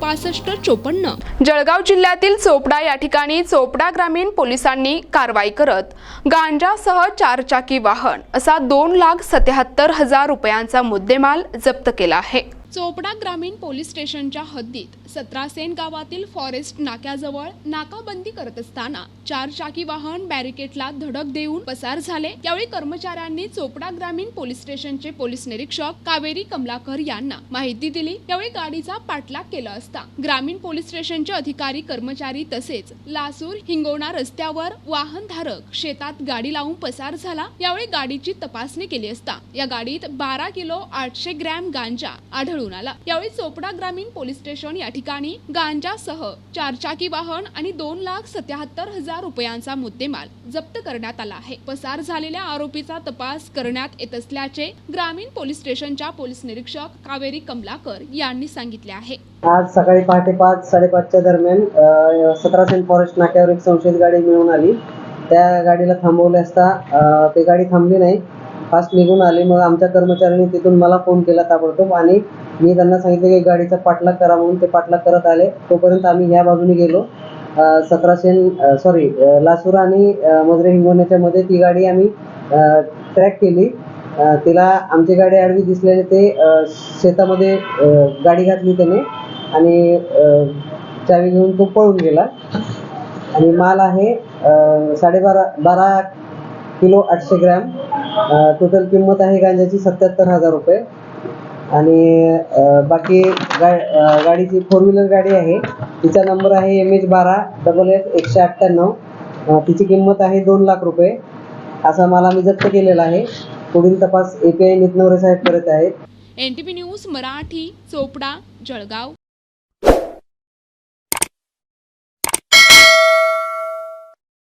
पासष्ट चोपन्न. जळगाव जिल्ह्यातील चोपडा या ठिकाणी चोपडा ग्रामीण पोलिसांनी कारवाई करत गांजासह चारचाकी वाहन असा दोन लाख सत्याहत्तर हजार रुपयांचा मुद्देमाल जप्त केला आहे. चोपडा ग्रामीण पोलीस स्टेशनच्या हद्दीत सतरासेन गावातील फॉरेस्ट नाक्याजवळ नाकाबंदी करत असताना चार चाकी वाहन बॅरिकेडला धडक देऊन पसार झाले. यावेळी कर्मचाऱ्यांनी चोपडा ग्रामीण पोलीस स्टेशनचे पोलीस निरीक्षक कावेरी कमलाकर यांना माहिती दिली. यावेळी गाडीचा पाठलाग केला असता ग्रामीण पोलीस स्टेशनचे अधिकारी कर्मचारी तसेच लासूर हिंगोणा रस्त्यावर वाहनधारक शेतात गाडी लावून पसार झाला. यावेळी गाडीची तपासणी केली असता या गाडीत बारा किलो आठशे ग्रॅम गांजा आढळ आढळून आला यावेळी चोपडा ग्रामीण पोलीस स्टेशन या ठिकाणी गांजासह चारचाकी वाहन आणि दोन लाख सत्याहत्तर हजार रुपयांचा मुद्देमाल जप्त करण्यात आला आहे. पसार झालेल्या आरोपीचा तपास करण्यात येत असल्याचे ग्रामीण पोलीस स्टेशनच्या पोलीस निरीक्षक कावेरी कमलाकर यांनी सांगितले आहे. आज सकाळी पहाटे पाच साडेपाचच्या दरम्यान सतरा सेंट फॉरेस्ट नाक्यावर एक संशयित गाडी मिळून आली. त्या गाडीला थांबवले असता ते ती गाडी थांबली नाही. फास्ट निघून आली. मग आमच्या कर्मचाऱ्यांनी तिथून मला फोन केला ताबडतोब आणि मी त्यांना सांगितलं की गाडीचा पाठलाग करा म्हणून ते पाठलाग करत आले. तोपर्यंत आम्ही ह्या बाजूने गेलो. सतराशे सॉरी लासूर आणि अ, मजरे मध्ये ती गाडी आम्ही ट्रॅक केली. तिला आमची गाडी आडवी दिसल्याने ते शेतामध्ये गाडी घातली त्याने. आणि चावी घेऊन तो पळून गेला. आणि माल आहे साडेबारा बारा किलो आठशे ग्रॅम. टोटल किंमत आहे गांजाची सत्याहत्तर हजार रुपये. आणि बाकी गा गाडीची फोर व्हीलर गाडी आहे. तिचा नंबर आहे एम एच बारा डबल एफ एकशे अठ्ठ्याण्णव. तिची किंमत आहे दोन लाख रुपये. असा मला मी जप्त केलेला आहे. पुढील तपास ए पी आय नितनवरे साहेब करत आहेत. N T P news Marathi Chopda Jalgaon.